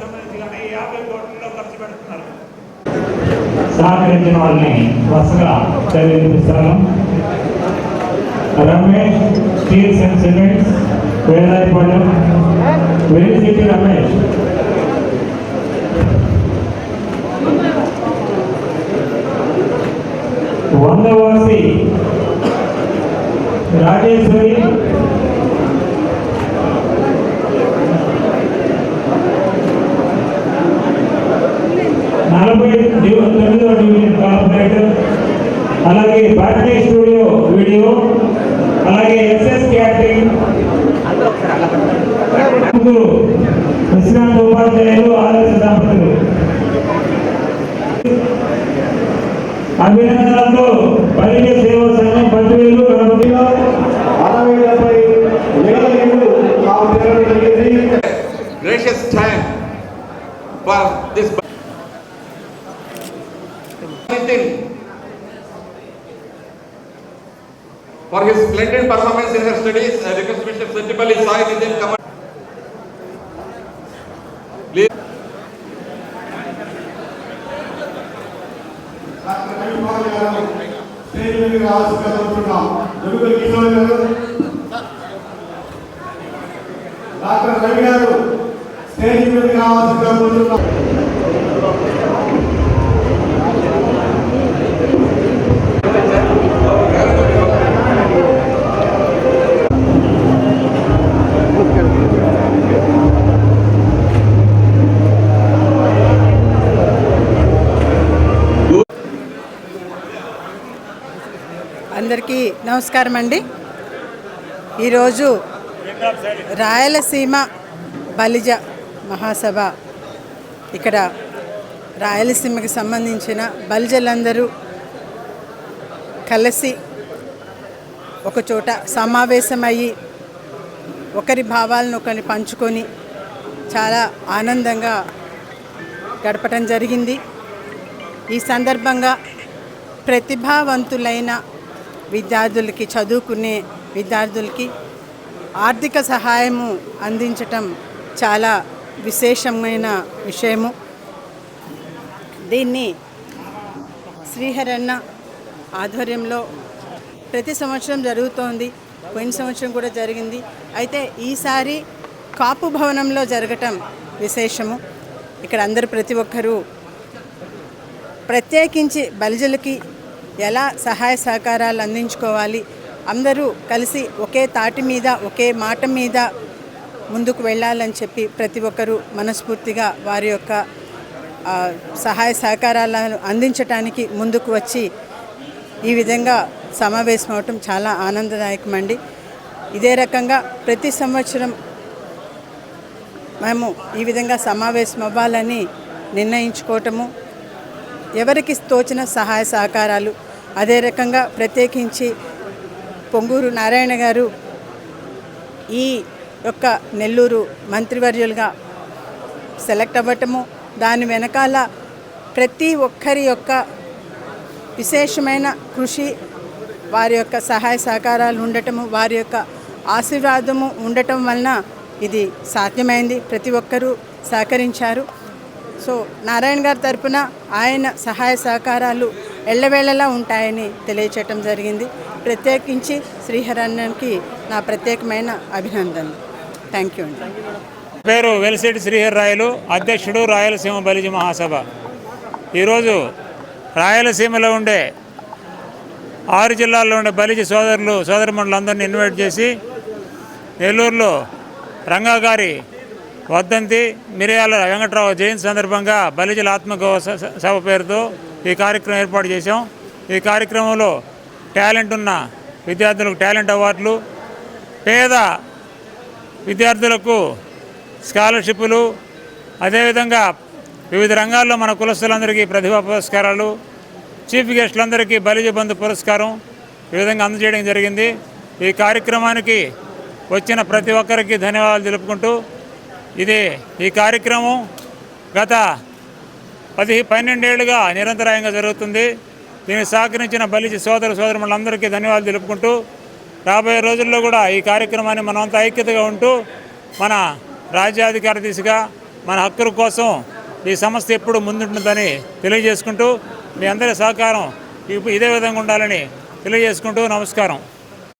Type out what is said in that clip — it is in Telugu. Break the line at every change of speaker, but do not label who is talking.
సంబంధించి కానీ యాభై కోట్లలో ఖర్చు పెడుతున్నారు.
సహకరించిన వాళ్ళని వరుసగా చదివిపిస్తాను Ramesh steels and cements Vedayapalem velocity Ramesh. Vandavasi Rajeshwari అలాగే భారతీయ స్టూడియో వీడియో అలాగే ఎస్ఎస్ క్యాటరింగ్. ముగ్గురు విశ్రాంత ఉపాధ్యాయులు ఆదర్శ దంపతులు. అభినందనలతో
for his splendid performance in her studies. I request Bishop Satyapalli Sai Nitin come. Please.
Doctor Ravikumar garu stage మీద రావాల్సిందిగా కోరుతున్నాం జరుగుల కిషోర్ గారు డాక్టర్ రవి గారు స్టేజ్ మీద రావాల్సిందిగా కోరుతున్నాం
నమస్కారం అండి ఈరోజు రాయలసీమ బలిజ మహాసభ. ఇక్కడ రాయలసీమకి సంబంధించిన బలిజలందరూ కలిసి ఒకచోట సమావేశమయ్యి ఒకరి భావాలను ఒకరిని పంచుకొని చాలా ఆనందంగా గడపటం జరిగింది. ఈ సందర్భంగా ప్రతిభావంతులైన విద్యార్థులకి చదువుకునే విద్యార్థులకి ఆర్థిక సహాయము అందించటం చాలా విశేషమైన విషయము. దీన్ని శ్రీహరన్న ఆధ్వర్యంలో ప్రతి సంవత్సరం జరుగుతోంది. పోయిన సంవత్సరం కూడా జరిగింది. అయితే ఈసారి కాపు భవనంలో జరగటం విశేషము. ఇక్కడ అందరు ప్రతి ఒక్కరూ ప్రత్యేకించి బలిజలకి ఎలా సహాయ సహకారాలు అందించుకోవాలి? అందరూ కలిసి ఒకే తాటి మీద ఒకే మాట మీద ముందుకు వెళ్ళాలని చెప్పి ప్రతి ఒక్కరూ మనస్ఫూర్తిగా వారి యొక్క సహాయ సహకారాలను అందించటానికి ముందుకు వచ్చి ఈ విధంగా సమావేశం అవటం చాలా ఆనందదాయకమండి. ఇదే రకంగా ప్రతి సంవత్సరం మేము ఈ విధంగా సమావేశం అవ్వాలని నిర్ణయించుకోవటము ఎవరికి తోచిన సహాయ సహకారాలు అదే రకంగా ప్రత్యేకించి పొంగూరు నారాయణ గారు ఈ యొక్క నెల్లూరు మంత్రివర్యులుగా సెలెక్ట్ అవ్వటము దాని వెనకాల ప్రతి ఒక్కరి యొక్క విశేషమైన కృషి వారి యొక్క సహాయ సహకారాలు ఉండటము వారి యొక్క ఆశీర్వాదము ఉండటం వలన ఇది సాధ్యమైంది. ప్రతి ఒక్కరూ సహకరించారు. సో నారాయణ గారి తరపున ఆయన సహాయ సహకారాలు ఎల్లవేళలా ఉంటాయని తెలియచేయటం జరిగింది. ప్రత్యేకించి శ్రీహరన్నకి నా ప్రత్యేకమైన అభినందనలు. థ్యాంక్ యూ అండి.
పేరు వెలిసిటి శ్రీహర్ రాయలు అధ్యక్షుడు రాయలసీమ బలిజ మహాసభ. ఈరోజు రాయలసీమలో ఉండే ఆరు జిల్లాల్లో ఉండే బలిజ సోదరులు సోదరిమణులందరినీ ఇన్వైట్ చేసి నెల్లూరులో రంగా గారి వద్దంతి మిరియాల వెంకట్రావు జయంతి సందర్భంగా బలిజల ఆత్మగౌరవ సభ పేరుతో ఈ కార్యక్రమం ఏర్పాటు చేశాం. ఈ కార్యక్రమంలో టాలెంట్ ఉన్న విద్యార్థులకు టాలెంట్ అవార్డులు పేద విద్యార్థులకు స్కాలర్షిప్లు అదేవిధంగా వివిధ రంగాల్లో మన కులస్తులందరికీ ప్రతిభా పురస్కారాలు చీఫ్ గెస్టులందరికీ బలిజ బంధు పురస్కారం ఈ విధంగా అందజేయడం జరిగింది. ఈ కార్యక్రమానికి వచ్చిన ప్రతి ఒక్కరికి ధన్యవాదాలు తెలుపుకుంటూ ఇది ఈ కార్యక్రమం గత పది పన్నెండేళ్ళుగా నిరంతరాయంగా జరుగుతుంది. దీనికి సహకరించిన బలిచి సోదర సోదరులందరికీ ధన్యవాదాలు తెలుపుకుంటూ రాబోయే రోజుల్లో కూడా ఈ కార్యక్రమాన్ని మనమంతా ఐక్యతగా ఉంటూ మన రాజ్యాధికార దిశగా మన హక్కుల కోసం ఈ సంస్థ ఎప్పుడు ముందుంటుందని తెలియజేసుకుంటూ మీ అందరి సహకారం ఇదే విధంగా ఉండాలని తెలియజేసుకుంటూ నమస్కారం.